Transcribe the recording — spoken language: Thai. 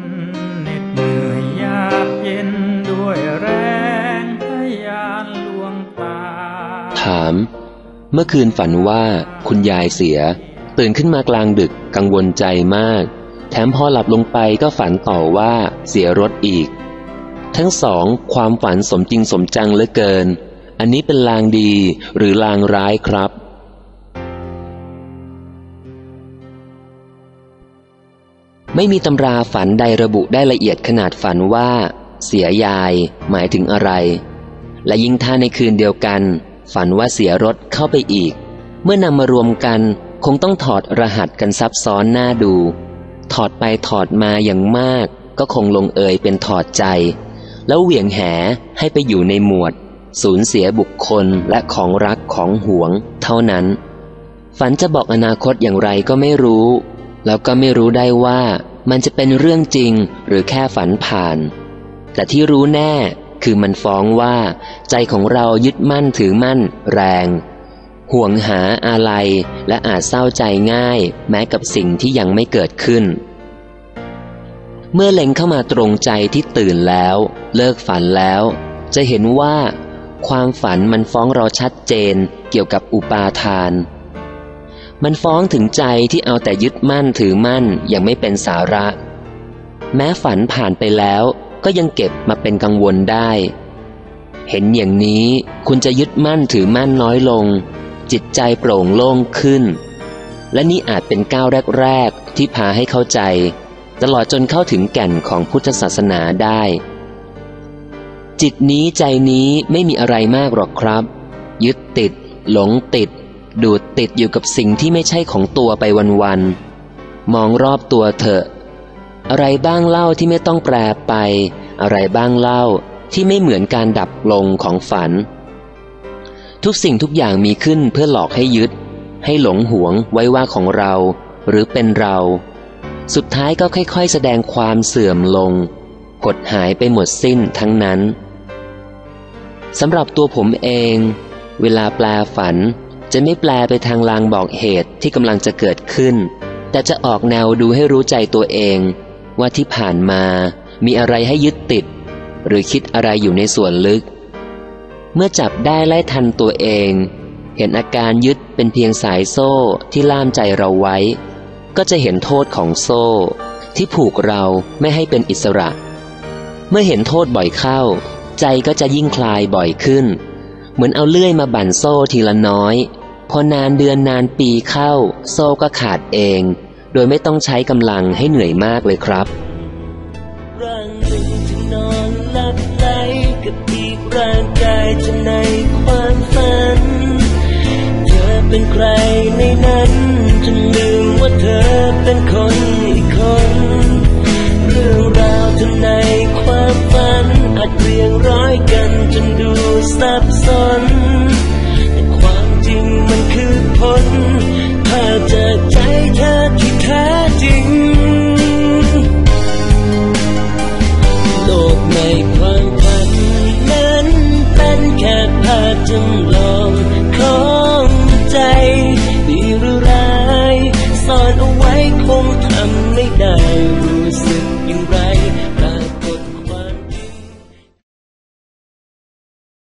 นเหน็ดเหนื่อยยากเย็นด้วยแรงทยานลวงตา ถาม เมื่อคืนฝันว่าคุณยายเสีย ตื่นขึ้นมากลางดึกกังวลใจมาก แถมพอหลับลงไปก็ฝันต่อว่าเสียรถอีก ทั้งสองความฝันสมจริงสมจังเหลือเกิน อันนี้เป็นลางดีหรือลางร้ายครับ ไม่มีตำราฝันใดระบุได้ละเอียดขนาดฝันว่า เสียยาย หมายถึงอะไร และยิ่งถ้าในคืนเดียวกัน ฝันว่าเสียรถเข้าไปอีก เมื่อนำมารวมกันคงต้องถอดรหัสกันซับซ้อนหน้าดู ถอดไปถอดมาอย่างมาก ก็คงลงเอยเป็นถอดใจ แล้วเหวี่ยงแหให้ไปอยู่ในหมวด สูญเสียบุคคลและของรักของหวง เท่านั้น ฝันจะบอกอนาคตอย่างไรก็ไม่รู้ แล้วก็ไม่รู้ได้ว่า มันจะเป็นเรื่องจริงหรือแค่ฝันผ่าน แต่ที่รู้แน่คือมันฟ้องว่า ใจของเรายึดมั่นถือมั่น แรง ห่วงหาอะไรและอาจเศร้าใจง่าย แม้กับสิ่งที่ยังไม่เกิดขึ้น เมื่อเล็งเข้ามาตรงใจที่ตื่นแล้ว เลิกฝันแล้ว จะเห็นว่า ความฝันมันฟ้องเราชัดเจนเกี่ยวกับอุปาทาน มันฟ้องถึงใจที่เอาแต่ยึดมั่นถือมั่นยังไม่เป็นสาระ แม้ฝันผ่านไปแล้วก็ยังเก็บมาเป็นกังวลได้ เห็นอย่างนี้คุณจะยึดมั่นถือมั่นน้อยลง จิตใจโปร่งโล่งขึ้น และนี่อาจเป็นก้าวแรก ๆ ที่พาให้เข้าใจ ตลอดจนเข้าถึงแก่นของพุทธศาสนาได้ จิตนี้ใจนี้ไม่มีอะไรมากหรอกครับ ยึดติด หลงติด ดูดติดอยู่กับสิ่งที่ไม่ใช่ของตัวไปวันๆ มองรอบตัวเถอะ อะไรบ้างเล่าที่ไม่ต้องแปรไป อะไรบ้างเล่าที่ไม่เหมือนการดับลงของฝัน ทุกสิ่งทุกอย่างมีขึ้นเพื่อหลอกให้ยึด ให้หลงหวงไว้ว่าของเรา หรือเป็นเรา สุดท้ายก็ค่อยๆ แสดงความเสื่อมลงกดหายไปหมดสิ้นทั้งนั้นสำหรับตัวผมเอง เวลาแปลฝัน จะไม่แปลไปทางลางบอกเหตุที่กำลังจะเกิดขึ้น แต่จะออกแนวดูให้รู้ใจตัวเอง ว่าที่ผ่านมามีอะไรให้ยึดติด หรือคิดอะไรอยู่ในส่วนลึก เมื่อจับได้ไล่ทันตัวเอง เห็นอาการยึดเป็นเพียงสายโซ่ที่ล่ามใจเราไว้ ก็จะเห็นโทษของโซ่ ที่ผูกเราไม่ให้เป็นอิสระ เมื่อเห็นโทษบ่อยเข้า ใจก็จะยิ่งคลายบ่อยขึ้น เหมือนเอาเลื่อยมาบั่นโซ่ทีละน้อย พอนานเดือนนานปีเข้า โซ่ก็ขาดเอง โดยไม่ต้องใช้กำลังให้เหนื่อยมากเลยครับร่างหนึ่งจะนอนหลับไหลกับอีกร่างกายจะในความฝัน เธอเป็นใครในนั้นจนลืมว่าเธอเป็นคนอีกคน imagine